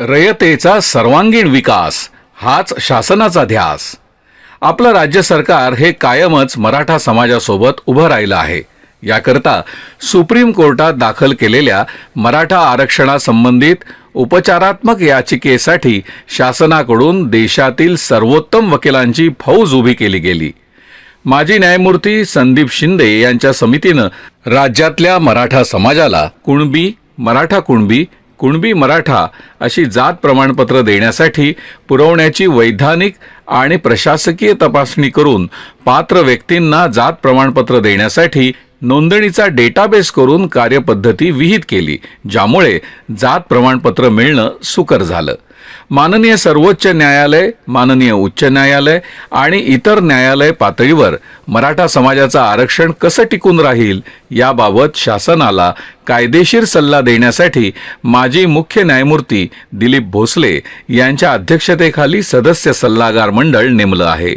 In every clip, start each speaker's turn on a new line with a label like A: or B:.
A: रयतेचा सर्वांगीण विकास हाच शासनाचा ध्यास. आपलं राज्य सरकार हे कायमच मराठा समाजासोबत उभं राहिलं आहे. याकरता सुप्रीम कोर्टात दाखल केलेल्या मराठा आरक्षणासंबंधित उपचारात्मक याचिकेसाठी शासनाकडून देशातील सर्वोत्तम वकिलांची फौज उभी केली गेली. माजी न्यायमूर्ती संदीप शिंदे यांच्या समितीनं राज्यातल्या मराठा समाजाला कुणबी मराठा कुणबी कुणबी मराठा अशी जात प्रमाणपत्र देण्यासाठी पुरवण्याची वैधानिक आणि प्रशासकीय तपासणी करून पात्र व्यक्तींना जात प्रमाणपत्र देण्यासाठी नोंदणीचा डेटाबेस करून कार्यपद्धती विहित केली ज्यामुळे जात प्रमाणपत्र मिळणं सुकर झालं. माननीय सर्वोच्च न्यायालय माननीय उच्च न्यायालय आणि इतर न्यायालय पातळीवर मराठा समाजाचं आरक्षण कसं टिकून राहील याबाबत शासनाला कायदेशीर सल्ला देण्यासाठी माजी मुख्य न्यायमूर्ती दिलीप भोसले यांच्या अध्यक्षतेखाली सदस्य सल्लागार मंडळ नेमलं आहे.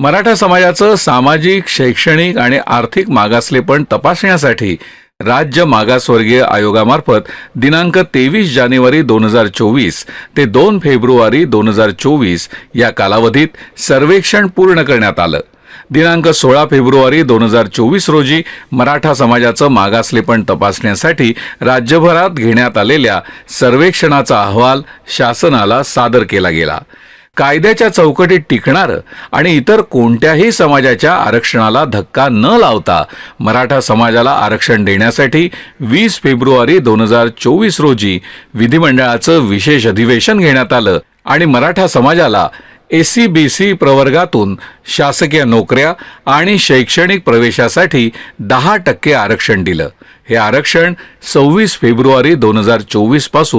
A: मराठा समाजाचं सामाजिक शैक्षणिक आणि आर्थिक मागासलेपण तपासण्यासाठी राज्य मागासवर्गीय आयोगामार्फत दिनांक तेवीस जानेवारी दोन हजार चोवीस ते दोन फेब्रुवारी दोन हजार चोवीस या कालावधीत सर्वेक्षण पूर्ण करण्यात आलं. दिनांक सोळा फेब्रुवारी दोन हजार चोवीस रोजी मराठा समाजाचं मागासलेपण तपासण्यासाठी राज्यभरात घेण्यात आलेल्या सर्वेक्षणाचा अहवाल शासनाला सादर केला गेला. कायद्याच्या चौकटीत टिकणारं आणि इतर कोणत्याही समाजाच्या आरक्षणाला धक्का न लावता मराठा समाजाला आरक्षण देण्यासाठी वीस फेब्रुवारी दोन हजार चोवीस रोजी विधिमंडळाचं विशेष अधिवेशन घेण्यात आलं आणि मराठा समाजाला एस सी बी सी प्रवर्गातून शासकीय नोकऱ्या आणि शैक्षणिक प्रवेशासाठी दहा टक्के आरक्षण दिलं. हे आरक्षण सव्वीस फेब्रुवारी दोन हजार चोवीसपासून